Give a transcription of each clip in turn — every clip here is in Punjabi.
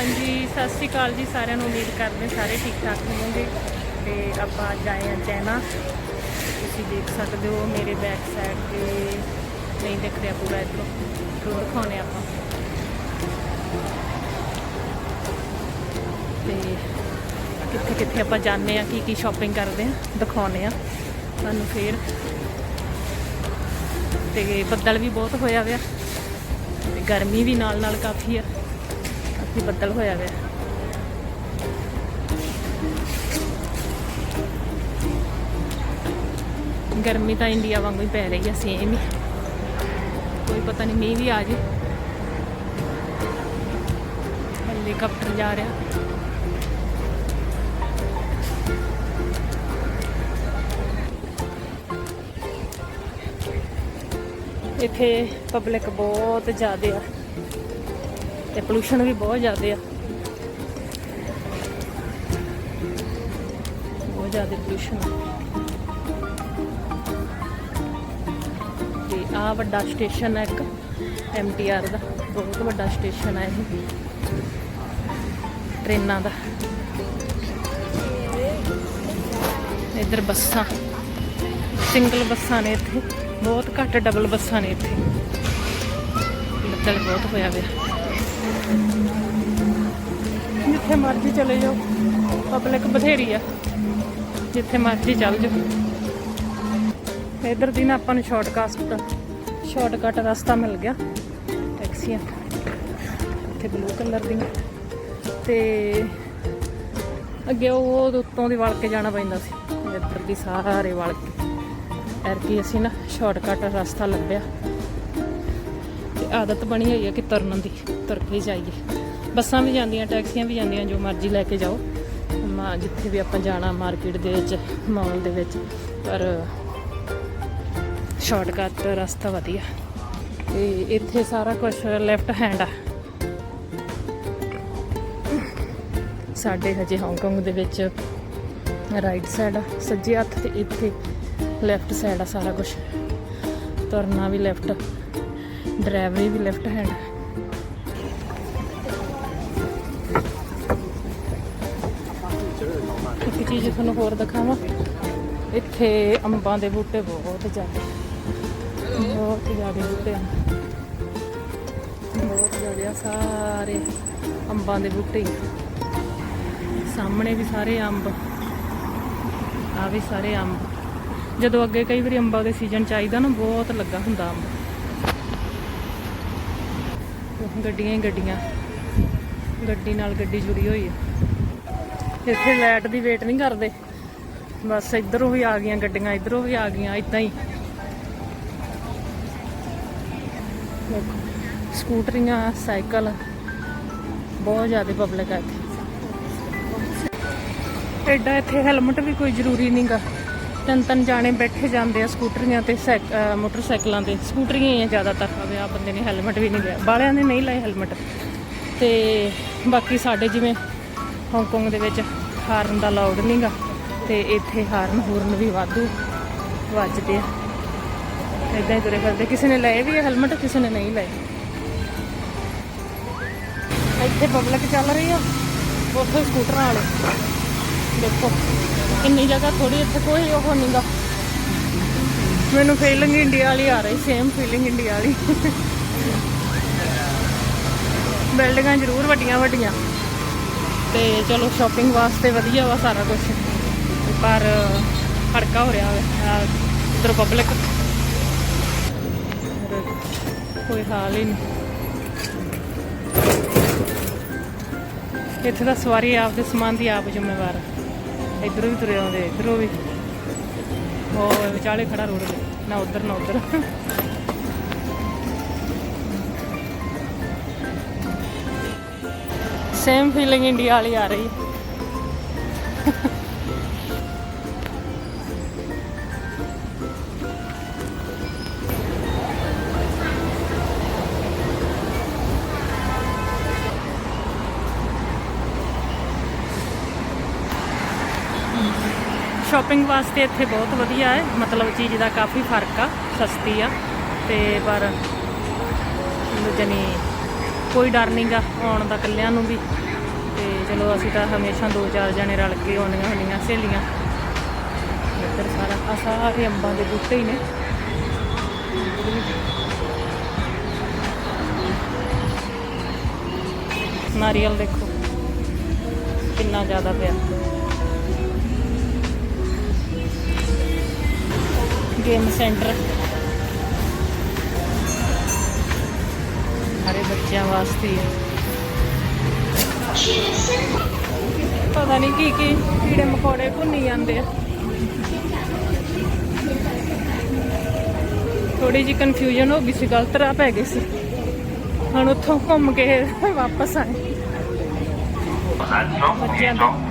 ਹਾਂਜੀ, ਸਤਿ ਸ਼੍ਰੀ ਅਕਾਲ ਜੀ ਸਾਰਿਆਂ ਨੂੰ। ਉਮੀਦ ਕਰਦੇ ਸਾਰੇ ਠੀਕ ਠਾਕ ਹੋਵੋਗੇ ਤੇ ਆਪਾਂ ਅੱਜ ਆਏ ਹਾਂ ਚੈਨਾ। ਤੁਸੀਂ ਦੇਖ ਸਕਦੇ ਹੋ ਮੇਰੇ ਬੈਕ ਸਾਈਡ ਤੇ ਨਹੀਂ ਦਿਖ ਰਿਹਾ ਪੂਰਾ ਇੱਧਰੋਂ। ਰੋਡ ਦਿਖਾਉਣੇ ਆਪਾਂ। ਤੇ ਕਿੱਥੇ ਕਿੱਥੇ ਆਪਾਂ ਜਾਂਦੇ ਆ ਕੀ ਕੀ ਸ਼ਾਪਿੰਗ ਕਰਦੇ ਆ ਦਿਖਾਉਣੇ ਆ ਤੁਹਾਨੂੰ ਫੇਰ। ਤੇ ਬੱਦਲ ਵੀ ਬਹੁਤ ਹੋਇਆ ਹੋਇਆ ਤੇ ਗਰਮੀ ਵੀ ਨਾਲ ਨਾਲ ਕਾਫੀ ਆ। ਕਾਫੀ ਬੱਦਲ ਹੋਇਆ ਹੋਇਆ। ਗਰਮੀ ਤਾਂ ਇੰਡੀਆ ਵਾਂਗੂ ਹੀ ਪੈ ਰਹੀ ਆ ਸੇਮ ਹੀ। ਕੋਈ ਪਤਾ ਨਹੀਂ ਮੀਂਹ ਵੀ ਆ ਜੇ। ਹੈਲੀਕਾਪਟਰ ਜਾ ਰਿਹਾ। ਇੱਥੇ ਪਬਲਿਕ ਬਹੁਤ ਜ਼ਿਆਦਾ ਆ। ਤੇ ਪੋਲੂਸ਼ਨ ਵੀ ਬਹੁਤ ਜ਼ਿਆਦਾ ਆ। ਬਹੁਤ ਜ਼ਿਆਦਾ ਪੋਲੂਸ਼ਨ ਤੇ ਆ ਵੱਡਾ ਸਟੇਸ਼ਨ ਹੈ ਇੱਕ ਐਮਟੀਆਰ ਦਾ। ਬਹੁਤ ਵੱਡਾ ਸਟੇਸ਼ਨ ਹੈ ਇਹ। ਟ੍ਰੇਨਾਂ ਦਾ। ਇੱਧਰ ਬੱਸਾਂ। ਸਿੰਗਲ ਬੱਸਾਂ ਨੇ ਇੱਥੇ। ਬਹੁਤ ਘੱਟ ਡਬਲ ਬੱਸਾਂ ਨੇ ਇੱਥੇ। ਬੱਦਲ ਬਹੁਤ ਹੋਇਆ ਪਿਆ। ਜਿੱਥੇ ਮਰਜ਼ੀ ਚਲੇ ਜਾਓ ਪਬਲਿਕ ਬਥੇਰੀ ਆ। ਜਿੱਥੇ ਮਰਜ਼ੀ ਚੱਲ ਜਾਓ। ਇਧਰ ਦੀ ਨਾ ਆਪਾਂ ਨੂੰ ਸ਼ਾਰਟਕਟ ਸ਼ਾਰਟਕਟ ਰਸਤਾ ਮਿਲ ਗਿਆ। ਟੈਕਸੀਆਂ, ਇੱਥੇ ਬਲੂ ਕਲਰ ਦੀਆਂ। ਤੇ ਅੱਗੇ ਉਹ ਉੱਤੋਂ ਦੀ ਵਲ ਕੇ ਜਾਣਾ ਪੈਂਦਾ ਸੀ। ਇੱਧਰ ਦੀ ਸਾਰੇ ਵਲ ਕੇ। ਐਰਕੀ ਅਸੀਂ ਨਾ ਸ਼ਾਰਟਕਟ ਰਸਤਾ ਲੱਭਿਆ। ਆਦਤ ਬਣੀ ਹੋਈ ਹੈ ਕਿ ਤੁਰਨ ਦੀ ਤੁਰ ਕੇ ਜਾਈਏ। ਬੱਸਾਂ ਵੀ ਜਾਂਦੀਆਂ, ਟੈਕਸੀਆਂ ਵੀ ਜਾਂਦੀਆਂ, ਜੋ ਮਰਜ਼ੀ ਲੈ ਕੇ ਜਾਓ। ਮਾ, ਜਿੱਥੇ ਵੀ ਆਪਾਂ ਜਾਣਾ, ਮਾਰਕੀਟ ਦੇ ਵਿੱਚ, ਮਾਲ ਦੇ ਵਿੱਚ, ਪਰ ਸ਼ਾਰਟਕਟ ਰਸਤਾ ਵਧੀਆ। ਤੇ ਇੱਥੇ ਸਾਰਾ ਕੁਝ ਲੈਫਟ ਹੈਂਡ ਆ। ਸਾਡੇ ਹਜੇ ਹਾਂਗਕਾਂਗ ਦੇ ਵਿੱਚ ਰਾਈਟ ਸਾਈਡ ਆ, ਸੱਜੇ ਹੱਥ ਤੇ ਇੱਥੇ ਲੈਫਟ ਸਾਈਡ ਆ ਸਾਰਾ ਕੁਝ ਤੁਰਨਾ ਵੀ ਲੈਫਟ ਡਰਾਈਵਰੀ ਵੀ ਲੈਫਟ ਹੈਂਡ ਇੱਕ ਚੀਜ਼ ਤੁਹਾਨੂੰ ਹੋਰ ਦਿਖਾਵਾਂ। ਇੱਥੇ ਅੰਬਾਂ ਦੇ ਬੂਟੇ ਬਹੁਤ ਜ਼ਿਆਦਾ। ਬਹੁਤ ਜ਼ਿਆਦਾ ਬੂਟੇ ਹਨ। ਬਹੁਤ ਜ਼ਿਆਦਾ ਸਾਰੇ ਅੰਬਾਂ ਦੇ ਬੂਟੇ। ਸਾਹਮਣੇ ਵੀ ਸਾਰੇ ਅੰਬ। ਆ ਵੀ ਸਾਰੇ ਅੰਬ। ਜਦੋਂ ਅੱਗੇ ਕਈ ਵਾਰੀ ਅੰਬਾਂ ਦੇ ਸੀਜ਼ਨ ਚਾਹੀਦਾ ਨਾ, ਬਹੁਤ ਲੱਗਾ ਹੁੰਦਾ ਅੰਬ। ਗੱਡੀਆਂ ਹੀ ਗੱਡੀਆਂ। ਗੱਡੀ ਨਾਲ ਗੱਡੀ ਜੁੜੀ ਹੋਈ ਹੈ ਇੱਥੇ ਲਾਈਟ ਦੀ ਵੇਟ ਨਹੀਂ ਕਰਦੇ। ਬਸ ਇਧਰੋਂ ਵੀ ਆ ਗਈਆਂ ਗੱਡੀਆਂ, ਇਧਰੋਂ ਵੀ ਆ ਗਈਆਂ ਇਦਾਂ ਹੀ। ਸਕੂਟਰੀਆਂ, ਸਾਈਕਲ, ਬਹੁਤ ਜ਼ਿਆਦਾ ਪਬਲਿਕ ਹੈ ਇੱਥੇ। ਐਡਾ ਇੱਥੇ ਹੈਲਮਟ ਵੀ ਕੋਈ ਜ਼ਰੂਰੀ ਨਹੀਂਗਾ ਤਿੰਨ ਤਿੰਨ ਜਾਣੇ ਬੈਠੇ ਜਾਂਦੇ ਆ ਸਕੂਟਰੀਆਂ ਤੇ ਸਾਈਕ- ਮੋਟਰਸਾਈਕਲਾਂ ਤੇ। ਸਕੂਟਰੀਆਂ ਹੀ ਆ ਜ਼ਿਆਦਾਤਰ। ਆਵੇ ਆ ਬੰਦੇ ਨੇ ਹੈਲਮਟ ਵੀ ਨਹੀਂ ਲਿਆ। ਬਾਲਿਆਂ ਨੇ ਨਹੀਂ ਲਾਏ ਹੈਲਮਟ। ਤੇ ਬਾਕੀ ਸਾਡੇ ਜਿਵੇਂ ਹਾਂਗਕਾਂਗ ਦੇ ਵਿੱਚ ਹਾਰਨ ਦਾ ਲਾਊਡ ਨਹੀਂਗਾ ਤੇ ਇੱਥੇ ਹਾਰਨ ਹੂਰਨ ਵੀ ਵਾਧੂ ਵੱਜਦੇ ਆ। ਇਦਾਂ ਹੀ ਤੁਰੇ ਫਿਰਦੇ। ਕਿਸੇ ਨੇ ਲਏ ਵੀ ਹੈਲਮਟ, ਕਿਸੇ ਨੇ ਨਹੀਂ ਲਏ। ਇੱਥੇ ਪਬਲਿਕ ਚੱਲ ਰਹੀ ਆ। ਉੱਥੇ ਸਕੂਟਰਾਂ ਵਾਲੇ। ਦੇਖੋ। ਇੰਨੀ ਜਗ੍ਹਾ ਥੋੜੀ ਇੱਥੇ ਕੋਈ ਉਹ ਨਹੀਂਗਾ ਮੈਨੂੰ ਫੀਲਿੰਗ ਇੰਡੀਆ ਵਾਲੀ ਆ ਰਹੀ ਸੇਮ ਫੀਲਿੰਗ ਇੰਡੀਆ ਵਾਲੀ। ਬਿਲਡਿੰਗਾਂ ਜ਼ਰੂਰ ਵੱਡੀਆਂ ਵੱਡੀਆਂ। ਤੇ ਚਲੋ ਸ਼ਾਪਿੰਗ ਵਾਸਤੇ ਵਧੀਆ ਵਾ ਸਾਰਾ ਕੁਝ ਪਰ ਹੜਕਾ ਹੋ ਰਿਹਾ ਹੈ ਇਧਰ ਪਬਲਿਕ ਕੋਈ ਹਾਲ ਹੀ ਨਹੀਂ। ਇੱਥੇ ਤਾਂ ਸਵਾਰੀ ਆਪਦੇ ਸਮਾਨ ਦੀ ਆਪ ਜ਼ਿੰਮੇਵਾਰ ਆ। ਇੱਧਰੋਂ ਵੀ ਤੁਰੇ ਆਉਂਦੇ ਇੱਧਰੋਂ ਵੀ ਉਹ ਵਿਚਾਲੇ ਖੜਾ ਰੋਡ ਤੇ ਨਾ ਉਧਰ ਨਾ ਉਧਰ ਸੇਮ ਫੀਲਿੰਗ ਇੰਡੀਆ ਵਾਲੀ ਆ ਰਹੀ ਸ਼ਾਪਿੰਗ ਵਾਸਤੇ ਇੱਥੇ ਬਹੁਤ ਵਧੀਆ ਹੈ। ਮਤਲਬ ਚੀਜ਼ ਦਾ ਕਾਫੀ ਫ਼ਰਕ ਆ, ਸਸਤੀ ਆ। ਤੇ ਪਰ ਜਨੀ ਕੋਈ ਡਰ ਨਹੀਂਗਾ ਆਉਣ ਦਾ ਇਕੱਲਿਆਂ ਨੂੰ ਵੀ। ਤੇ ਚਲੋ ਅਸੀਂ ਤਾਂ ਹਮੇਸ਼ਾ ਦੋ ਚਾਰ ਜਣੇ ਰਲ ਕੇ ਆਉਂਦੀਆਂ ਹੁੰਦੀਆਂ ਸਹੇਲੀਆਂ। ਇੱਧਰ ਸਾਰਾ ਆ, ਸਾਰੇ ਅੰਬਾਂ ਦੇ ਬੂਟੇ ਹੀ ਨੇ। ਨਾਰੀਅਲ ਦੇਖੋ, ਕਿੰਨਾ ਜ਼ਿਆਦਾ ਪਿਆ। Game centre. ਸਾਰੇ ਬੱਚਿਆਂ ਵਾਸਤੇ। ਪਤਾ ਨਹੀਂ ਕੀ ਕੀ ਕੀੜੇ ਮਕੌੜੇ ਭੁੰਨੀ ਜਾਂਦੇ ਆ। ਥੋੜੀ ਜੀ ਕਨਫਿਊਜ਼ਨ ਹੋ ਗਈ ਸੀ ਗਲਤ ਰਾਹ ਪੈ ਗਏ ਸੀ। ਹੁਣ ਉੱਥੋਂ ਘੁੰਮ ਕੇ ਵਾਪਸ ਆਏ। 男装、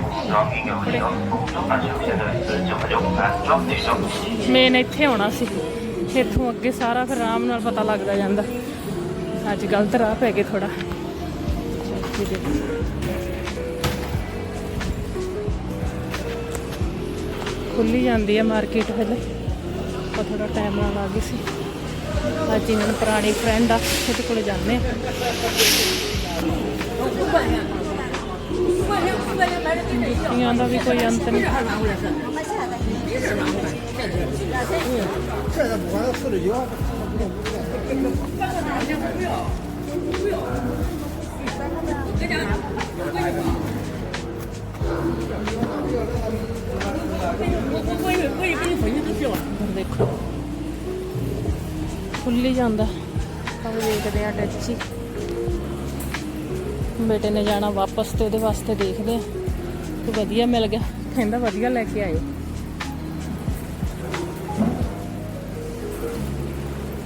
ਮੇਨ ਇੱਥੇ ਹੋਣਾ ਸੀ। ਇੱਥੋਂ ਅੱਗੇ ਸਾਰਾ ਫਿਰ ਆਰਾਮ ਨਾਲ ਪਤਾ ਲੱਗਦਾ ਜਾਂਦਾ। ਅੱਜ ਗਲਤ ਰਾਹ ਪੈ ਗਏ ਥੋੜਾ ਖੁੱਲੀ ਜਾਂਦੀ ਹੈ ਮਾਰਕੀਟ ਹਲੇ। ਉਹ ਥੋੜਾ ਟਾਈਮ ਨਾਲ ਆ ਗਈ ਸੀ। ਅੱਜ ਇਹਨਾਂ ਨੂੰ ਪੁਰਾਣੀ ਫਰੈਂਡ ਆ, ਉਹਦੇ ਕੋਲੇ ਜਾਂਦੇ ਆ। 중요한 답이 거의 안 뜨네. 돌리지 않다. 아버지 이거 내야 되지. ਬੇਟੇ ਨੇ ਜਾਣਾ ਵਾਪਸ ਤੇ ਉਹਦੇ ਵਾਸਤੇ ਦੇਖਦੇ ਆ ਤੇ ਵਧੀਆ ਮਿਲ ਗਿਆ ਕਹਿੰਦਾ ਵਧੀਆ ਲੈ ਕੇ ਆਏ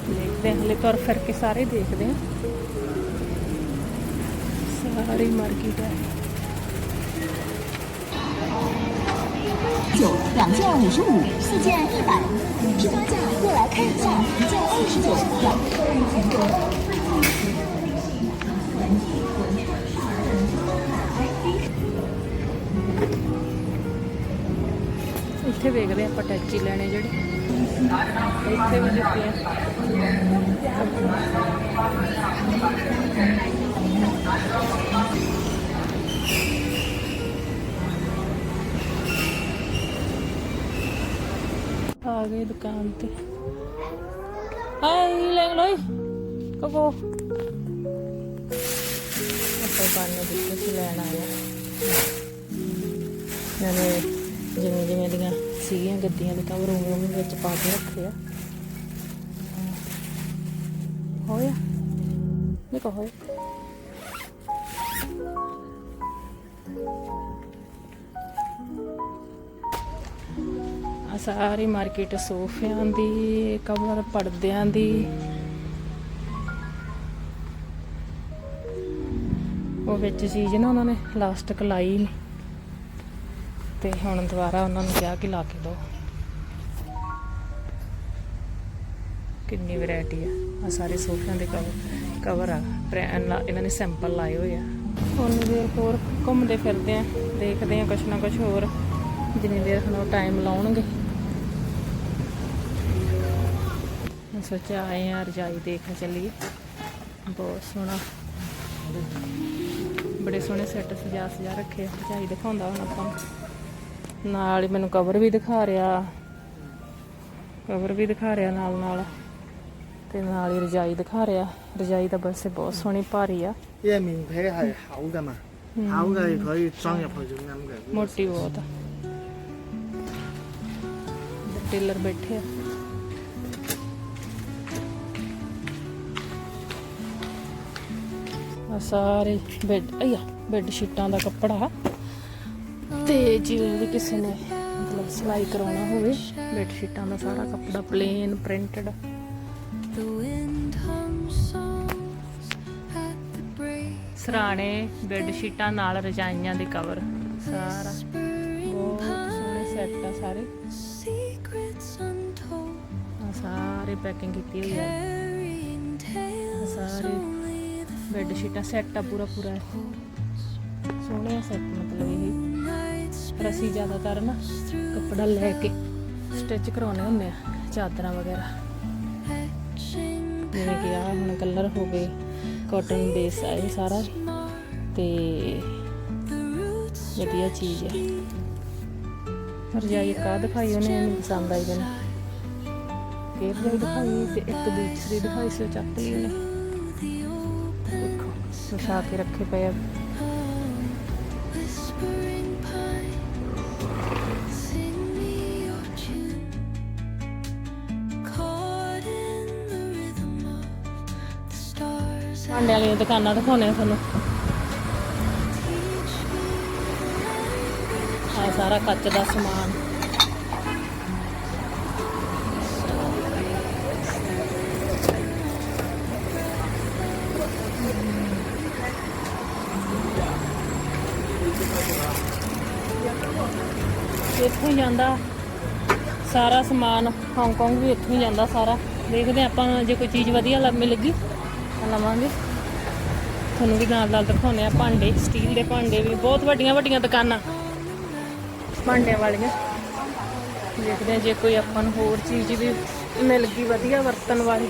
ਦੇਖਦੇ ਆ ਹਲੇ ਤੁਰ ਫਿਰ ਕੇ ਸਾਰੇ ਦੇਖਦੇ ਆ ਸਾਰੀ ਮਾਰਕੀਟ ਹੈ 九两件五十五，四件一百，批发价过来看一下，一件四十九，两。 ਇੱਥੇ ਵੇਖਦੇ ਆਪਾਂ ਟੈਚੀ ਲੈਣੇ ਜਿਹੜੇ। ਇੱਥੇ ਵੀ ਜੁੱਤੀਆਂ ਆ ਗਏ ਦੁਕਾਨ ਤੇ। ਹਾਈ ਲੈ ਲੋਈ ਕਬੋ। ਆਪਾਂ ਬਾਨੇ ਦਿੱਤੇ ਸੀ ਲੈਣ ਆਇਆ ਨਾਲੇ ਜਿਵੇਂ ਜਿਵੇਂ ਦੀਆਂ ਸੀਗੀਆਂ ਗੱਡੀਆਂ ਦੇ ਕਵਰ ਉਵੇਂ ਉਵੇਂ ਵਿੱਚ ਪਾ ਕੇ ਰੱਖੇ ਆ। ਹੋਇਆ? ਦੇਖੋ ਹੋਇਆ। ਆ ਸਾਰੀ ਮਾਰਕੀਟ ਸੋਫਿਆਂ ਦੀ ਕਵਰ ਪਰਦਿਆਂ ਦੀ। ਉਹ ਵਿੱਚ ਚੀਜ਼ ਨਾ ਉਹਨਾਂ ਨੇ ਲਾਸਟਿਕ ਲਾਈ ਨਹੀਂ ਤੇ ਹੁਣ ਦੁਬਾਰਾ ਉਹਨਾਂ ਨੂੰ ਕਿਹਾ ਕਿ ਲਾ ਕੇ ਦਿਓ ਕਿੰਨੀ ਵੈਰਾਈਟੀ ਆ। ਆ ਸਾਰੇ ਸੋਫਿਆਂ ਦੇ ਕਵਰ ਕਵਰ ਆ। ਬ੍ਰੈਂਡ ਇਹਨਾਂ ਨੇ ਸੈਂਪਲ ਲਾਏ ਹੋਏ ਆ। ਹੁਣ ਦੇਰ ਹੋਰ ਘੁੰਮਦੇ ਫਿਰਦੇ ਆ, ਦੇਖਦੇ ਆ ਕੁਛ ਨਾ ਕੁਛ ਹੋਰ। ਜਿੰਨੀ ਦੇਰ ਹੁਣ ਉਹ ਟਾਈਮ ਲਾਉਣਗੇ। ਮੈਂ ਸੋਚਿਆ ਆਏ ਆ, ਰਜਾਈ ਦੇਖ ਚੱਲੀਏ। ਬਹੁਤ ਸੋਹਣਾ। ਬੜੇ ਸੋਹਣੇ ਸੈੱਟ ਸਜਾ ਸਜਾ ਰੱਖੇ ਰਜਾਈ ਦਿਖਾਉਂਦਾ ਹੁਣ ਆਪਾਂ ਨੂੰ। ਨਾਲ ਹੀ ਮੈਨੂੰ ਕਵਰ ਵੀ ਦਿਖਾ ਰਿਹਾ। ਕਵਰ ਵੀ ਦਿਖਾ ਰਿਹਾ ਨਾਲ ਨਾਲ। ਤੇ ਨਾਲ ਹੀ ਰਜਾਈ ਦਿਖਾ ਰਿਹਾ। ਰਜਾਈ ਤਾਂ ਬਸ ਬਹੁਤ ਸੋਹਣੀ ਭਾਰੀ ਆ। ਇਹ ਮਿੰਪੇ ਹੈ ਹਾਊਗਾ ਮਾ ਹਾਊਗਾ ਇਹ ਕੋਈ ਚੰਗ ਜਾਂ ਫੋਜ ਨਾਮ ਗਾ ਮੋਟੀ ਬਹੁਤ ਟੇਲਰ ਬੈਠੇ ਆ। ਸਾਰੇ ਬੈਡ ਅਈਆ ਬੈੱਡ ਸ਼ੀਟਾਂ ਦਾ ਕੱਪੜਾ। ਤੇ ਜਿਵੇਂ ਵੀ ਕਿਸੇ ਨੇ ਮਤਲਬ ਸਿਲਾਈ ਕਰਾਉਣਾ ਹੋਵੇ ਬੈੱਡ ਸ਼ੀਟਾਂ ਦਾ ਸਾਰਾ ਕੱਪੜਾ ਪਲੇਨ ਪ੍ਰਿੰਟਡ ਸਰਾਣੇ ਬੈੱਡ ਸ਼ੀਟਾਂ ਨਾਲ ਰਜਾਈਆਂ ਦੇ ਕਵਰ ਸਾਰਾ। ਬਹੁਤ ਸੋਹਣੇ ਸੈੱਟ ਆ ਸਾਰੇ। ਸਾਰੇ ਪੈਕਿੰਗ ਕੀਤੀ ਹੋਈ ਆ। ਸਾਰੇ ਬੈੱਡ ਸ਼ੀਟਾਂ ਸੈੱਟ ਆ ਪੂਰਾ ਪੂਰਾ ਸੋਹਣੇ ਸੈੱਟ ਮਤਲਬ ਇਹ। ਪਰ ਅਸੀਂ ਜ਼ਿਆਦਾਤਰ ਨਾ ਕੱਪੜਾ ਲੈ ਕੇ ਸਟਿਚ ਕਰਾਉਣੇ ਹੁੰਦੇ ਆ, ਚਾਦਰਾਂ ਵਗੈਰਾ। ਜਿਵੇਂ ਕਿ ਆ ਹੁਣ ਕਲਰ ਹੋ ਗਏ ਕਾਟਨ ਬੇਸ ਆ ਇਹ ਸਾਰਾ। ਤੇ ਵਧੀਆ ਚੀਜ਼ ਹੈ ਰਜਾਈ ਕਾ ਦਿਖਾਈ ਉਹਨੇ, ਮੈਨੂੰ ਪਸੰਦ ਆਈ ਮੈਨੂੰ ਇਹ ਰਜਾਈ ਦਿਖਾਈ ਤੇ ਇੱਕ ਦੂਸਰੀ ਦਿਖਾਈ ਸੀ ਚੱਕ ਲਈ ਉਹਨੇ। ਦੇਖੋ, ਵਿਛਾ ਕੇ ਰੱਖੇ ਪਏ ਆ। ਵਾਲੀਆਂ ਦੁਕਾਨਾਂ ਦਿਖਾਉਣੇ ਆ ਤੁਹਾਨੂੰ। ਆ ਸਾਰਾ ਕੱਚ ਦਾ ਸਮਾਨ। ਇੱਥੋਂ ਹੀ ਜਾਂਦਾ ਸਾਰਾ ਸਮਾਨ ਹਾਂਗਕਾਂਗ ਵੀ ਇੱਥੋਂ ਹੀ ਜਾਂਦਾ ਸਾਰਾ। ਦੇਖਦੇ ਹਾਂ ਆਪਾਂ, ਜੇ ਕੋਈ ਚੀਜ਼ ਵਧੀਆ ਲੱਗ ਮਿਲੇਗੀ ਤਾਂ ਲਵਾਂਗੇ। ਤੁਹਾਨੂੰ ਵੀ ਨਾਲ ਨਾਲ ਦਿਖਾਉਂਦੇ ਆ ਭਾਂਡੇ ਸਟੀਲ ਦੇ ਭਾਂਡੇ ਵੀ, ਬਹੁਤ ਵੱਡੀਆਂ ਵੱਡੀਆਂ ਦੁਕਾਨਾਂ। ਭਾਂਡਿਆਂ ਵਾਲੀਆਂ। ਦੇਖਦੇ ਹਾਂ ਜੇ ਕੋਈ ਆਪਾਂ ਨੂੰ ਹੋਰ ਚੀਜ਼ ਵੀ ਮਿਲ ਗਈ ਵਧੀਆ ਵਰਤਣ ਵਾਲੀ।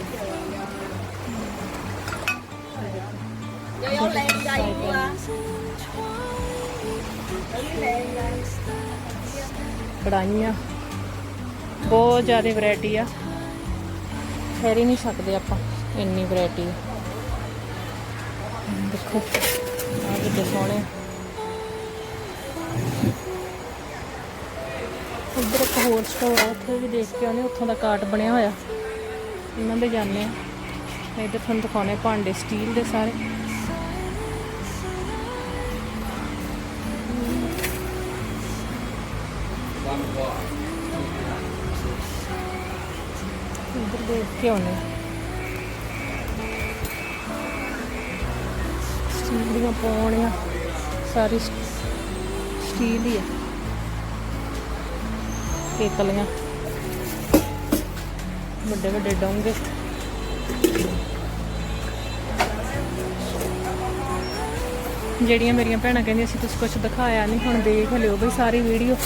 ਕੜਾਈਆਂ ਬਹੁਤ ਜ਼ਿਆਦਾ ਵੈਰਾਈਟੀ ਆ। ਖੈਰ ਹੀ ਨਹੀਂ ਸਕਦੇ ਆਪਾਂ। ਇੰਨੀ ਵੈਰਾਈਟੀ ਦੇਖੋ। ਆ ਕਿੱਡੇ ਸੋਹਣੇ। ਉੱਧਰ ਇੱਕ ਹੋਰ ਸਟੋਰ ਆ, ਉੱਥੇ ਵੀ ਦੇਖ ਕੇ ਆਉਣੇ ਉੱਥੋਂ ਦਾ ਕਾਰਟ ਬਣਿਆ ਹੋਇਆ। ਇਹਨਾਂ ਦੇ ਜਾਂਦੇ ਆ। ਇੱਧਰ ਤੁਹਾਨੂੰ ਦਿਖਾਉਣੇ ਭਾਂਡੇ ਸਟੀਲ ਦੇ ਸਾਰੇ। ਇੱਧਰ ਦੇਖ ਕੇ ਆਉਣੇ ਦੀਆਂ ਪੌਣੀਆਂ ਸਾਰੀ ਸਟੀਲ ਹੀ ਆ। ਕੇਤਲੀਆਂ ਵੱਡੇ ਵੱਡੇ ਡੋਂਗੇ। ਜਿਹੜੀਆਂ ਮੇਰੀਆਂ ਭੈਣਾਂ ਕਹਿੰਦੀਆਂ ਸੀ, ਤੁਸੀਂ ਕੁਝ ਦਿਖਾਇਆ ਨਹੀਂ ਹੁਣ ਦੇਖ ਲਿਓ ਬਈ ਸਾਰੀ ਵੀਡੀਓ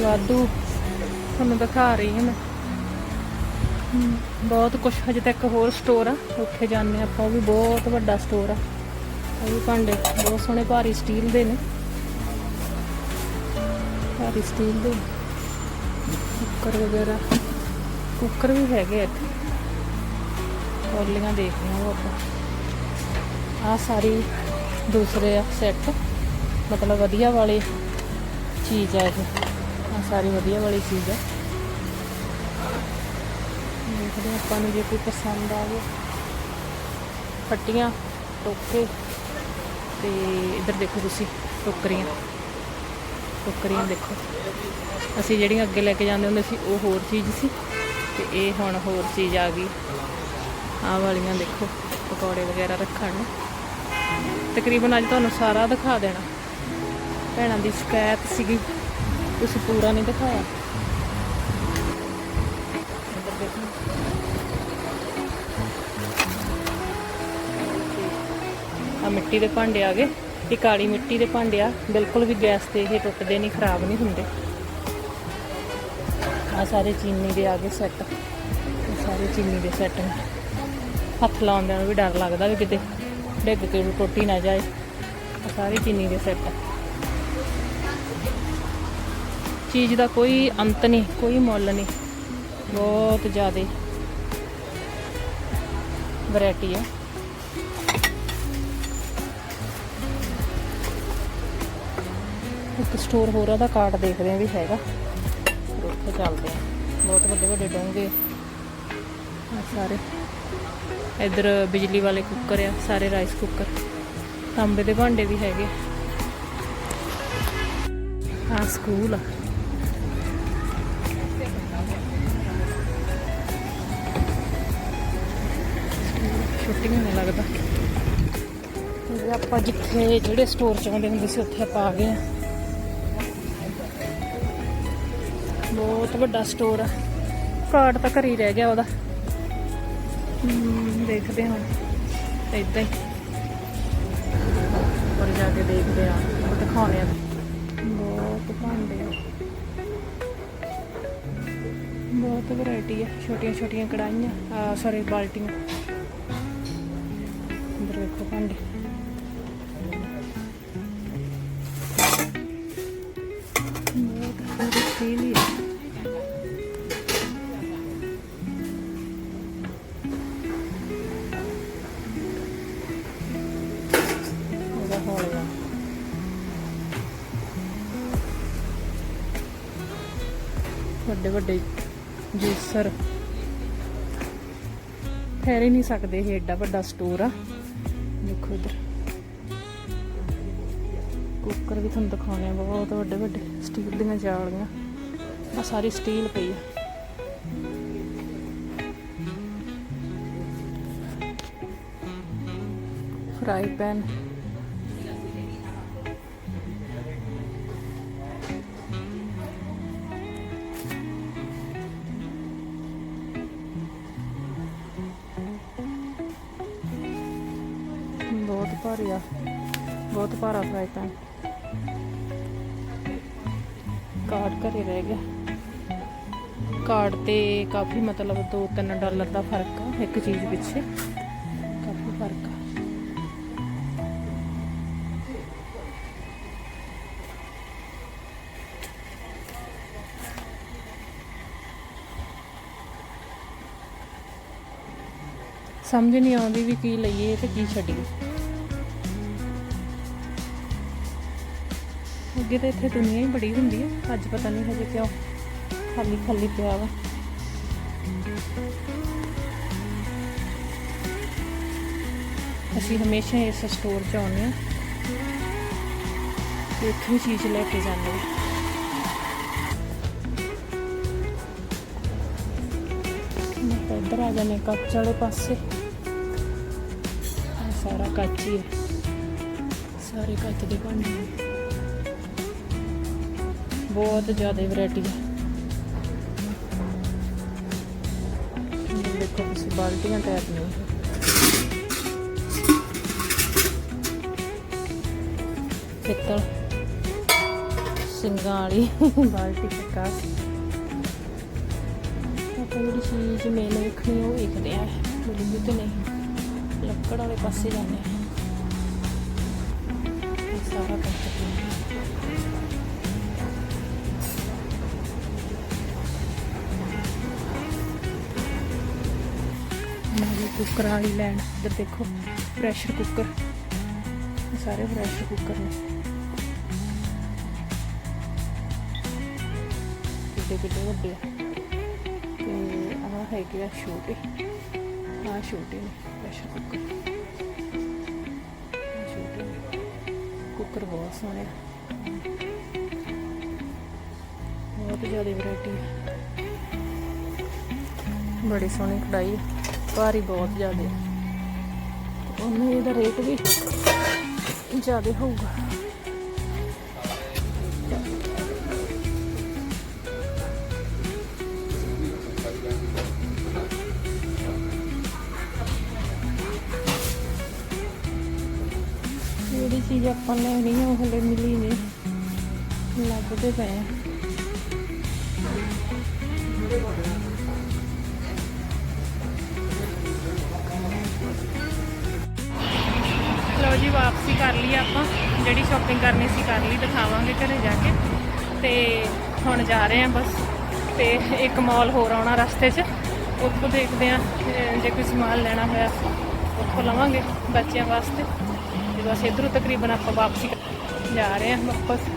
ਵਾਧੂ। ਤੁਹਾਨੂੰ ਦਿਖਾ ਰਹੀ ਹਾਂ ਮੈਂ। ਬਹੁਤ ਕੁਝ ਹਜੇ ਤੱਕ ਹੋਰ ਸਟੋਰ ਆ, ਉੱਥੇ ਜਾਂਦੇ ਆਪਾਂ, ਉਹ ਵੀ ਬਹੁਤ ਵੱਡਾ ਸਟੋਰ ਆ। ਉਹ ਵੀ ਭਾਂਡੇ, ਬਹੁਤ ਸੋਹਣੇ ਭਾਰੀ ਸਟੀਲ ਦੇ ਨੇ। ਭਾਰੀ ਸਟੀਲ ਦੇ। ਕੁੱਕਰ ਵਗੈਰਾ, ਕੁੱਕਰ ਵੀ ਹੈਗੇ ਆ ਇੱਥੇ। ਕੌਲੀਆਂ ਦੇਖਦੇ ਰਹੇ ਹਾਂ ਆਪਾਂ। ਆ ਸਾਰੀ ਦੂਸਰੇ ਆ ਸੈੱਟ ਮਤਲਬ ਵਧੀਆ ਵਾਲੀ ਚੀਜ਼ ਆ ਇਹ। ਆ ਸਾਰੀ ਵਧੀਆ ਵਾਲੀ ਚੀਜ਼ ਆ। ਦੇਖਦੇ ਆਪਾਂ ਨੂੰ ਜੇ ਕੋਈ ਪਸੰਦ ਆਵੇ। ਫੱਟੀਆਂ ਟੋਕੇ ਤੇ ਇੱਧਰ ਦੇਖੋ ਤੁਸੀਂ, ਟੋਕਰੀਆਂ। ਟੋਕਰੀਆਂ ਦੇਖੋ। ਅਸੀਂ ਜਿਹੜੀਆਂ ਅੱਗੇ ਲੈ ਕੇ ਜਾਂਦੇ ਹੁੰਦੇ ਸੀ, ਉਹ ਹੋਰ ਚੀਜ਼ ਸੀ ਤੇ ਇਹ ਹੁਣ ਹੋਰ ਚੀਜ਼ ਆ ਗਈ। ਆਹ ਵਾਲੀਆਂ ਦੇਖੋ, ਪਕੌੜੇ ਵਗੈਰਾ ਰੱਖਣ ਨੂੰ। ਤਕਰੀਬਨ ਅੱਜ ਤੁਹਾਨੂੰ ਸਾਰਾ ਦਿਖਾ ਦੇਣਾ। ਭੈਣਾਂ ਦੀ ਸ਼ਿਕਾਇਤ ਸੀਗੀ, ਤੁਸੀਂ ਪੂਰਾ ਨਹੀਂ ਦਿਖਾਇਆ। ਮਿੱਟੀ ਦੇ ਭਾਂਡੇ ਆ ਗਏ। ਇਹ ਕਾਲੀ ਮਿੱਟੀ ਦੇ ਭਾਂਡੇ ਆ। ਬਿਲਕੁਲ ਵੀ ਗੈਸ ਤੇ ਇਹ ਟੁੱਟਦੇ ਨਹੀਂ, ਖਰਾਬ ਨਹੀਂ ਹੁੰਦੇ। ਆ ਸਾਰੇ ਚੀਨੀ ਦੇ ਆ ਗਏ ਸੈੱਟ ਸਾਰੇ ਚੀਨੀ ਦੇ ਸੈੱਟ ਨੇ। ਹੱਥ ਲਾਉਂਦਿਆਂ ਨੂੰ ਵੀ ਡਰ ਲੱਗਦਾ ਵੀ ਕਿਤੇ ਡਿੱਗ ਕੇ ਵੀ ਟੁੱਟ ਹੀ ਨਾ ਜਾਏ। ਸਾਰੇ ਚੀਨੀ ਦੇ ਸੈੱਟ ਚੀਜ਼ ਦਾ ਕੋਈ ਅੰਤ ਨਹੀਂ, ਕੋਈ ਮੁੱਲ ਨਹੀਂ। ਬਹੁਤ ਜ਼ਿਆਦਾ ਵੈਰਾਈਟੀ ਆ। ਇੱਕ ਸਟੋਰ ਹੋਰ ਆ ਦਾ ਕਾਰਡ ਦੇਖਦੇ ਆ ਵੀ ਹੈਗਾ। ਫਿਰ ਉੱਥੇ ਚੱਲਦੇ ਆ ਬਹੁਤ ਵੱਡੇ ਵੱਡੇ ਡੋਂਗੇ। ਸਾਰੇ। ਇੱਧਰ ਬਿਜਲੀ ਵਾਲੇ ਕੁੱਕਰ ਆ, ਸਾਰੇ ਰਾਈਸ ਕੁੱਕਰ ਤਾਂਬੇ ਦੇ ਭਾਂਡੇ ਵੀ ਹੈਗੇ। ਆ ਸਕੂਲ ਆ। ਛੁੱਟੀਆਂ ਨਹੀਂ ਲੱਗਦਾ। ਆਪਾਂ ਜਿੱਥੇ ਜਿਹੜੇ ਸਟੋਰ ਚ ਆਉਂਦੇ ਹੁੰਦੇ ਸੀ, ਉੱਥੇ ਆਪਾਂ ਆ ਗਏ ਆ ਬਹੁਤ ਵੱਡਾ ਸਟੋਰ ਆ। ਕਾਰਡ ਤਾਂ ਘਰ ਹੀ ਰਹਿ ਗਿਆ ਉਹਦਾ। ਦੇਖਦੇ ਹਾਂ ਇਦਾਂ ਹੀ। ਉੱਪਰ ਜਾ ਕੇ ਦੇਖਦੇ ਆ ਦਿਖਾਉਣੇ ਆ ਬਹੁਤ ਭਾਂਡੇ ਆ। ਬਹੁਤ ਵੈਰਾਈਟੀ ਆ। ਛੋਟੀਆਂ ਛੋਟੀਆਂ ਕੜਾਈਆਂ ਸੌਰੀ ਬਾਲਟੀਆਂ। ਦੇਖੋ ਭਾਂਡੇ। ਵੱਡੇ ਜੂਸਰ। ਠਹਿਰ ਹੀ ਨਹੀਂ ਸਕਦੇ ਇਹ ਏਡਾ ਵੱਡਾ ਸਟੋਰ ਆ। ਦੇਖੋ ਇਧਰ। ਕੁੱਕਰ ਵੀ ਤੁਹਾਨੂੰ ਦਿਖਾਉਣੇ ਆ, ਬਹੁਤ ਵੱਡੇ ਵੱਡੇ ਸਟੀਲ ਦੀਆਂ ਜਾਲੀਆਂ। ਆ ਸਾਰੀ ਸਟੀਲ ਪਈ ਆ। Fry pan. ਬਹੁਤ ਬਹੁਤ ਭਾਰਾ ਫਰਾਈ ਪੈਨ ਕਾਰਡ ਘਰੇ ਰਹਿ ਗਿਆ। ਕਾਰਡ ਤੇ ਕਾਫੀ ਮਤਲਬ 2-3 ਡਾਲਰ ਦਾ ਫ਼ਰਕ ਆ, ਇੱਕ ਚੀਜ਼ ਪਿੱਛੇ। ਕਾਫੀ ਫ਼ਰਕ ਆ। ਸਮਝ ਨਹੀਂ ਆਉਂਦੀ ਵੀ ਕੀ ਲਈਏ ਤੇ ਕੀ ਛੱਡੀਏ। ਅੱਗੇ ਤਾਂ ਇੱਥੇ ਦੁਨੀਆ ਹੀ ਬੜੀ ਹੁੰਦੀ ਹੈ ਅੱਜ ਪਤਾ ਨਹੀਂ ਹਜੇ ਕਿਉਂ ਖਾਲੀ ਖਾਲੀ ਪਿਆ ਵਾ। ਅਸੀਂ ਹਮੇਸ਼ਾ ਇਸ ਸਟੋਰ 'ਚ ਆਉਂਦੇ ਹਾਂ। ਤੇ ਇੱਥੋਂ ਹੀ ਚੀਜ਼ ਲੈ ਕੇ ਜਾਂਦੇ ਹਾਂ। ਮੈਂ ਤਾਂ ਇੱਧਰ ਆ ਜਾਨੇ ਕੱਚ ਵਾਲੇ ਪਾਸੇ। ਆਹ ਸਾਰਾ ਕੱਚ ਹੀ ਹੈ ਸਾਰੇ ਕੱਚ ਦੇ ਭਾਂਡੇ। ਨੇ ਬਹੁਤ ਜ਼ਿਆਦਾ ਵੈਰਾਈਟੀ ਹੈ ਦੇਖੋ ਤੁਸੀਂ ਬਾਲਟੀਆਂ ਟਾਈਪ ਨੇ ਪਿੱਤਲ ਸਿੰਘਾਂ ਵਾਲੀ ਬਾਲਟੀ ਪੱਕਾ ਆਪਾਂ ਜਿਹੜੀ ਚੀਜ਼ ਮੇਨ ਵੇਖਣੀ ਉਹ ਵੇਖਦੇ ਆ। ਮਿਲੀ ਤੇ ਨਹੀਂ। ਲੱਕੜ ਵਾਲੇ ਪਾਸੇ ਜਾਂਦੇ ਆ। ਸਾਰਾ ਕੱਚ ਪਿਆ ਮਾਰੀ ਕੁੱਕਰ ਵਾਲੀ ਲੈਣ ਇੱਧਰ ਦੇਖੋ ਪ੍ਰੈਸ਼ਰ ਕੁੱਕਰ ਸਾਰੇ ਪ੍ਰੈਸ਼ਰ ਕੁੱਕਰ ਨੇ। ਕਿੱਡੇ ਕਿੱਡੇ ਵੱਡੇ ਤੇ ਆਹ ਹੈਗੇ ਆ ਛੋਟੇ। ਆਹ ਛੋਟੇ ਨੇ ਪ੍ਰੈਸ਼ਰ ਕੁੱਕਰ ਛੋਟੇ ਕੁੱਕਰ ਬਹੁਤ ਸੋਹਣੇ ਬਹੁਤ ਜ਼ਿਆਦਾ ਵੈਰਾਈਟੀ ਬੜੇ ਸੋਹਣੇ ਸੋਹਣੀ ਕਢਾਈ ਭਾਰੀ ਬਹੁਤ ਜ਼ਿਆਦਾ। ਹੈ ਉਹਨੇ ਇਹਦਾ ਰੇਟ ਵੀ ਜ਼ਿਆਦਾ ਹੋਊਗਾ। ਜਿਹੜੀ ਚੀਜ਼ ਆਪਾਂ ਲੈਣੀ ਆ, ਉਹ ਹਲੇ ਮਿਲੀ ਨਹੀਂ ਲੱਗਦੇ ਪਏ ਕਰ ਲਈ ਆਪਾਂ ਜਿਹੜੀ ਸ਼ਾਪਿੰਗ ਕਰਨੀ ਸੀ ਕਰ ਲਈ ਦਿਖਾਵਾਂਗੇ ਘਰੇ ਜਾ ਕੇ। ਤੇ ਹੁਣ ਜਾ ਰਹੇ ਆ ਬਸ ਤੇ ਇੱਕ ਮਾਲ ਹੋਰ ਆਉਣਾ ਰਸਤੇ 'ਚ। ਉੱਥੋਂ ਦੇਖਦੇ ਆ ਜੇ ਕੋਈ ਸਮਾਨ ਲੈਣਾ ਹੋਇਆ ਉੱਥੋਂ ਲਵਾਂਗੇ ਬੱਚਿਆਂ ਵਾਸਤੇ। ਤੇ ਬਸ ਇਧਰੋਂ ਤਕਰੀਬਨ ਆਪਾਂ ਵਾਪਸੀ ਜਾ ਰਹੇ ਆ ਵਾਪਸ।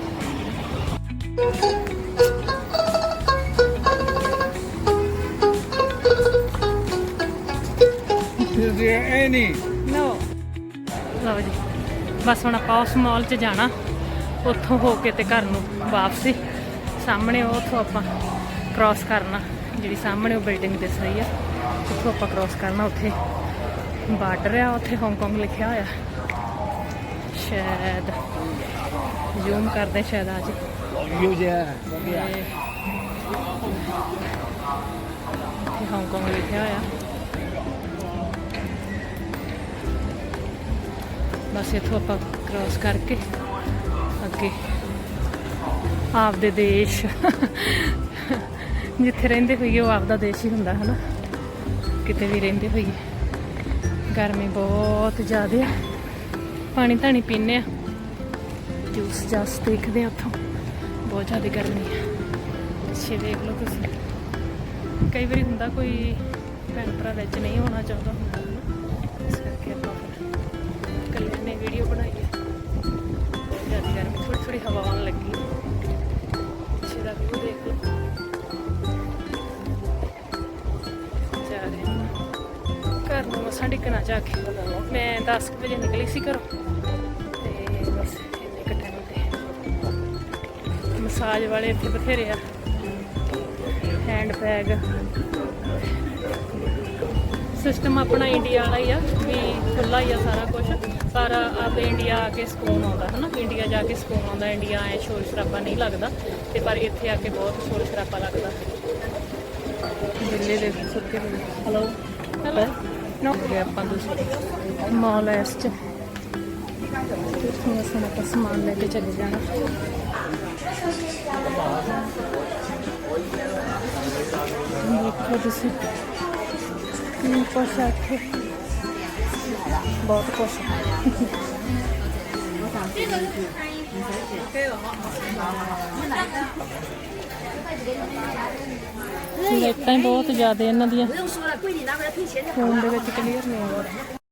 ਨੋ ਲਓ ਜੀ। ਬਸ ਹੁਣ ਆਪਾਂ ਉਸ ਮਾਲ 'ਚ ਜਾਣਾ। ਉੱਥੋਂ ਹੋ ਕੇ ਤੇ ਘਰ ਨੂੰ ਵਾਪਸੀ। ਸਾਹਮਣੇ ਉੱਥੋਂ ਆਪਾਂ ਕ੍ਰਾਸ ਕਰਨਾ ਜਿਹੜੀ ਸਾਹਮਣੇ ਉਹ ਬਿਲਡਿੰਗ ਦਿਸ ਰਹੀ ਆ। ਉੱਥੋਂ ਆਪਾਂ ਕ੍ਰਾਸ ਕਰਨਾ ਉੱਥੇ ਬਾਰਡਰ ਆ ਉੱਥੇ ਹਾਂਗਕਾਂਗ ਲਿਖਿਆ ਹੋਇਆ। ਸ਼ਾਇਦ ਜ਼ੂਮ ਕਰਦੇ ਸ਼ਾਇਦ ਆ ਜੇ chưa? ਤੇ ਇੱਥੇ ਹਾਂਗਕਾਂਗ ਲਿਖਿਆ ਹੋਇਆ। ਬਸ ਇੱਥੋਂ ਆਪਾਂ ਕ੍ਰਾਸ ਕਰਕੇ ਅੱਗੇ ਆਪਦੇ ਦੇਸ਼। ਜਿੱਥੇ ਰਹਿੰਦੇ ਹੋਈਏ ਉਹ ਆਪਦਾ ਦੇਸ਼ ਹੀ ਹੁੰਦਾ, ਹਨਾ? ਕਿਤੇ ਵੀ ਰਹਿੰਦੇ ਹੋਈਏ। ਗਰਮੀ ਬਹੁਤ ਜ਼ਿਆਦਾ ਆ। ਪਾਣੀ ਧਾਣੀ ਪੀਨੇ ਆ। ਜੂਸ ਜਾਸ ਦੇਖਦੇ ਆ ਉੱਥੋਂ। ਬਹੁਤ ਜ਼ਿਆਦਾ ਗਰਮੀ ਆ। ਪਿੱਛੇ ਦੇਖ ਲਓ ਤੁਸੀਂ। ਕਈ ਵਾਰੀ ਹੁੰਦਾ ਕੋਈ ਭੈਣ ਭਰਾ ਵਿੱਚ ਨਹੀਂ ਹੋਣਾ ਚਾਹੁੰਦਾ। ਨੂੰ ਟਿਕਣਾ ਜਾ ਕੇ। ਮੈਂ 10 ਕੁ ਵਜੇ ਨਿਕਲੀ ਸੀ ਘਰੋਂ। ਤੇ ਬਸ ਇੰਨੇ ਤੇ ਮਸਾਜ ਵਾਲੇ ਇੱਥੇ ਬਥੇਰੇ ਆ। Hand bag. ਸਿਸਟਮ ਆਪਣਾ ਇੰਡੀਆ ਵਾਲਾ ਹੀ ਆ ਵੀ ਖੁੱਲਾ ਹੀ ਆ ਸਾਰਾ ਕੁਝ ਪਰ ਆਪੇ ਇੰਡੀਆ ਆ ਕੇ ਸਕੂਨ ਆਉਂਦਾ ਹਨਾ? ਇੰਡੀਆ ਜਾ ਕੇ ਸਕੂਨ ਆਉਂਦਾ ਇੰਡੀਆ ਐ ਸ਼ੋਰ ਸ਼ਰਾਬਾ ਨਹੀਂ ਲੱਗਦਾ। ਤੇ ਪਰ ਇੱਥੇ ਆ ਕੇ ਬਹੁਤ ਸ਼ੋਰ ਸ਼ਰਾਬਾ ਲੱਗਦਾ। ਦਿੱਲੀ ਦੇ ਹੋਏ ਹਲੋ ਹੈਲੋ? ਨੋ ਆਪਾਂ ਦੂਸਰੇ ਮਾਲ ਐ ਚ। ਇੱਥੋਂ ਅਸੀਂ ਆਪਾਂ ਸਮਾਨ ਲੈ ਕੇ ਚਲੇ ਜਾਣਾ। ਦੇਖੋ ਤੁਸੀਂ। ਕੀ ਕੁਛ ਆ ਇੱਥੇ। ਬਹੁਤ ਕੁਛ ਲਾਈਟਾਂ ਬਹੁਤ ਜ਼ਿਆਦਾ ਇਹਨਾਂ ਦੀਆਂ। ਫੋਨ ਦੇ ਵਿੱਚ ਕਲੀਅਰ ਨਹੀਂ ਆਉਂਦਾ